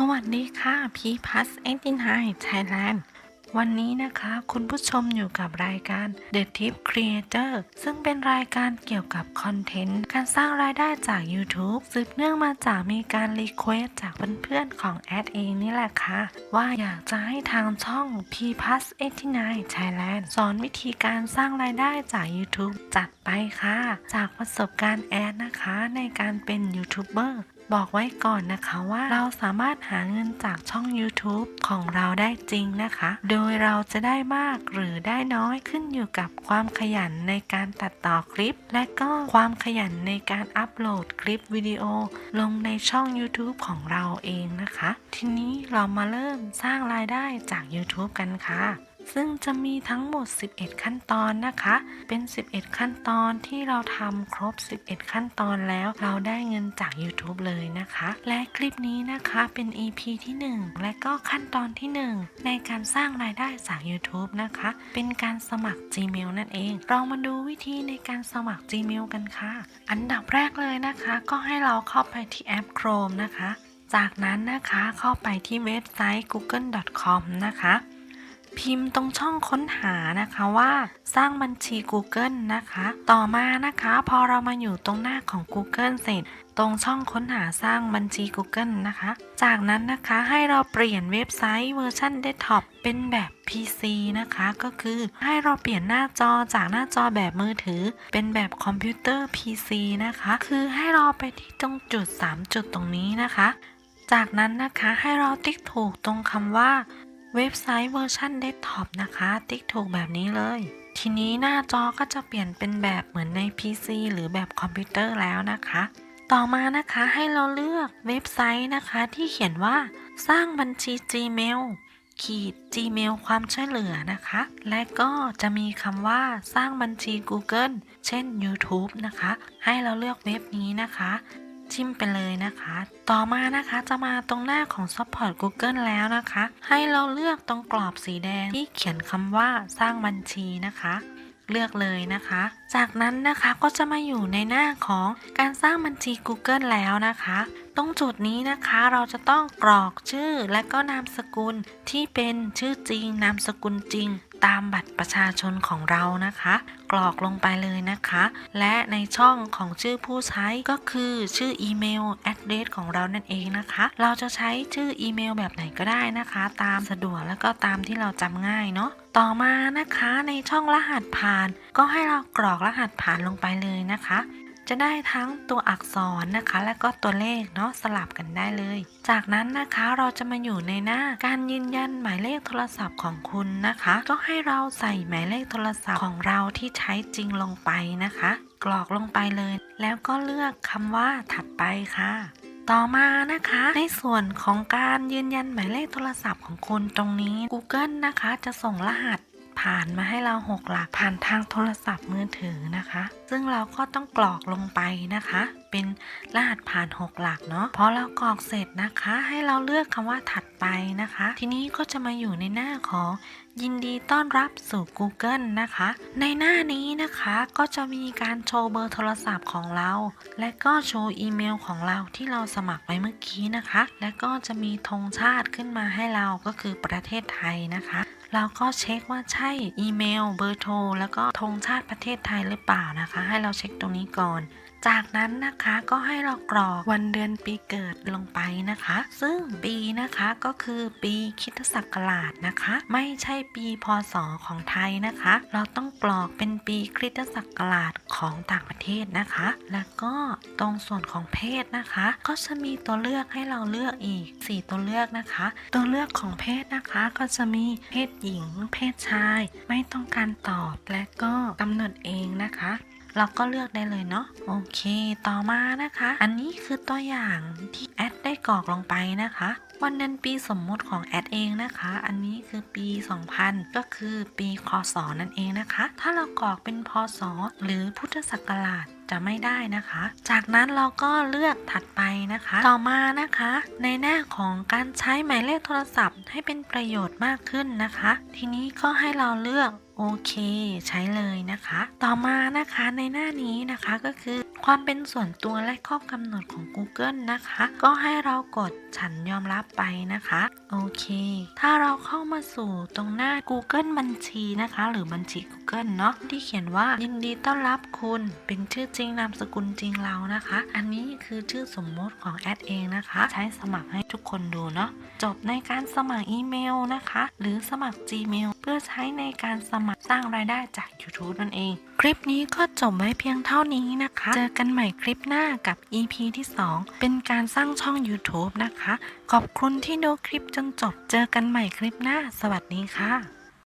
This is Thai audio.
สวัสดีค่ะ p ีพัสเอ็กตินไฮไทยแลนด์วันนี้นะคะ คุณผู้ชมอยู่กับรายการ The Tip Creator ซึ่งเป็นรายการเกี่ยวกับคอนเทนต์ การสร้างรายได้จาก YouTube สืบเนื่องมาจากมีการรีเควสจากเพื่อนๆของแอดเองนี่แหละค่ะ ว่าอยากจะให้ทางช่อง p ีพัสเอ็กตินไฮไทยแลนด์สอนวิธีการสร้างรายได้จาก YouTube จัดไปค่ะ จากประสบการณ์แอดนะคะ ในการเป็นยูทูบเบอร์ บอกไว้ก่อนนะคะว่าเราสามารถหาเงินจากช่อง YouTube ของเราได้จริงนะคะ โดยเราจะได้มากหรือได้น้อยขึ้นอยู่กับความขยันในการตัดต่อคลิป และก็ความขยันในการอัปโหลดคลิปวิดีโอ ลงในช่อง YouTube ของเราเองนะคะ ทีนี้เรามาเริ่มสร้างรายได้จาก YouTube กันค่ะ ซึ่งจะมีทั้งหมด 11 ขั้นตอนนะคะ เป็น 11 ขั้นตอนที่เราทำครบ 11 ขั้นตอนแล้ว เราได้เงินจาก YouTube เลยนะคะ และคลิปนี้นะคะเป็น EP ที่ 1 และก็ขั้นตอนที่ 1 ในการสร้างรายได้จาก YouTube นะคะ เป็นการสมัคร Gmail นั่นเอง เรามาดูวิธีในการสมัคร Gmail กันค่ะ อันดับแรกเลยนะคะ ก็ให้เราเข้าไปที่แอป Chrome นะคะ จากนั้นนะคะเข้าไปที่เว็บไซต์ google.com นะคะ พิมพ์ตรงช่องค้นหานะคะว่าสร้างบัญชี Google นะคะ ต่อมานะคะพอเรามาอยู่ตรงหน้าของ Google เสร็จ ตรงช่องค้นหาสร้างบัญชี Google นะคะ จากนั้นนะคะให้เราเปลี่ยนเว็บไซต์เวอร์ชันเดสก์ท็อปเป็นแบบ PC นะคะ ก็คือให้เราเปลี่ยนหน้าจอจากหน้าจอแบบมือถือ เป็นแบบคอมพิวเตอร์ PC นะคะ คือให้เราไปที่ตรงจุด 3 จุดตรงนี้นะคะ จากนั้นนะคะให้เราติ๊กถูกตรงคำว่า เว็บไซต์เวอร์ชันเดสก์ท็อปนะคะ ติ๊กถูกแบบนี้เลย ทีนี้หน้าจอก็จะเปลี่ยนเป็นแบบเหมือนใน PC หรือแบบคอมพิวเตอร์แล้วนะคะ ต่อมานะคะให้เราเลือกเว็บไซต์นะคะที่เขียนว่าสร้างบัญชี Gmail ขีด Gmail ความช่วยเหลือนะคะ และก็จะมีคำว่าสร้างบัญชี Google เช่น YouTube นะคะ ให้เราเลือกเว็บนี้นะคะ จิ้มไปเลยนะคะ ต่อมานะคะจะมาตรงหน้าของ Support Google แล้วนะคะ ให้เราเลือกตรงกรอบสีแดงที่เขียนคำว่าสร้างบัญชีนะคะเลือกเลยนะคะ จากนั้นนะคะก็จะมาอยู่ในหน้าของการสร้างบัญชี Google แล้วนะคะ ตรงจุดนี้นะคะเราจะต้องกรอกชื่อและก็นามสกุลที่เป็นชื่อจริง นามสกุลจริง ตามบัตรประชาชนของเรานะคะ กรอกลงไปเลยนะคะ และในช่องของชื่อผู้ใช้ก็คือชื่ออีเมล address ของเรานั่นเองนะคะ เราจะใช้ชื่ออีเมลแบบไหนก็ได้นะคะ ตามสะดวกแล้วก็ตามที่เราจำง่ายเนาะต่อมานะคะในช่องรหัสผ่าน ก็ให้เรากรอกรหัสผ่านลงไปเลยนะคะ จะได้ทั้งตัวอักษรนะคะ และก็ตัวเลขเนาะสลับกันได้เลย จากนั้นนะคะเราจะมาอยู่ในหน้าการยืนยันหมายเลขโทรศัพท์ของคุณนะคะ ก็ให้เราใส่หมายเลขโทรศัพท์ของเราที่ใช้จริงลงไปนะคะ กรอกลงไปเลย แล้วก็เลือกคำว่าถัดไปค่ะต่อมานะคะ ในส่วนของการยืนยันหมายเลขโทรศัพท์ของคุณตรงนี้ Google นะคะ จะส่งรหัส ผ่านมาให้เรา6หลักผ่านทางโทรศัพท์มือถือนะคะ ซึ่งเราก็ต้องกรอกลงไปนะคะ เป็นรหัสผ่าน6หลักเนาะพอเรากรอกเสร็จนะคะ ให้เราเลือกคำว่าถัดไปนะคะ ทีนี้ก็จะมาอยู่ในหน้าของยินดีต้อนรับสู่ Google นะคะ ในหน้านี้นะคะก็จะมีการโชว์เบอร์โทรศัพท์ของเรา และก็โชว์อีเมลของเราที่เราสมัครไว้เมื่อกี้นะคะ และก็จะมีธงชาติขึ้นมาให้เราก็คือประเทศไทยนะคะ เราก็เช็คว่าใช่อีเมล เบอร์โทร แล้วก็ธงชาติประเทศไทยหรือเปล่านะคะ ให้เราเช็คตรงนี้ก่อนจากนั้นนะคะก็ให้เรากรอกวันเดือนปีเกิดลงไปนะคะ ซึ่งปีนะคะก็คือปีคริสตศักราชนะคะ ไม่ใช่ปีพศของไทยนะคะ เราต้องกรอกเป็นปีคริสตศักราชของต่างประเทศนะคะ แล้วก็ตรงส่วนของเพศนะคะ ก็จะมีตัวเลือกให้เราเลือกอีก 4 ตัวเลือกนะคะ ตัวเลือกของเพศนะคะก็จะมีเพศหญิง เพศชาย ไม่ต้องการตอบและก็กำหนดเองนะคะ เราก็เลือกได้เลยเนาะโอเค ต่อมานะคะ อันนี้คือตัวอย่างที่แอดได้กรอกลงไปนะคะวันเดือนปีสมมุติของแอดเองนะคะ อันนี้คือปี 2000 ก็คือปีคศนั่นเองนะคะ ถ้าเรากรอกเป็นพศหรือพุทธศักราชจะไม่ได้นะคะ จากนั้นเราก็เลือกถัดไปนะคะ ต่อมานะคะ ในหน้าของการใช้หมายเลขโทรศัพท์ให้เป็นประโยชน์มากขึ้นนะคะ ทีนี้ก็ให้เราเลือก โอเค ใช้เลยนะคะ ต่อมานะคะในหน้านี้นะคะก็คือความเป็นส่วนตัวและข้อกำหนดของ Google นะคะ ก็ให้เรากดฉันยอมรับไปนะคะโอเค ถ้าเราเข้ามาสู่ตรงหน้า Google บัญชีนะคะ หรือบัญชี Google เนาะที่เขียนว่ายินดีต้อนรับคุณเป็นชื่อจริงนามสกุลจริงเรานะคะ อันนี้คือชื่อสมมติของแอดเองนะคะ ใช้สมัครให้ทุกคนดูเนาะจบในการสมัครอีเมลนะคะ หรือสมัคร Gmail เพื่อใช้ในการสมัครสร้างรายได้จาก YouTube นั่นเอง คลิปนี้ก็จบไว้เพียงเท่านี้นะคะ เจอกันใหม่คลิปหน้ากับ EP ที่ 2 เป็นการสร้างช่อง YouTube นะคะ ขอบคุณที่ดูคลิปจนจบเจอกันใหม่คลิปหน้า สวัสดีค่ะ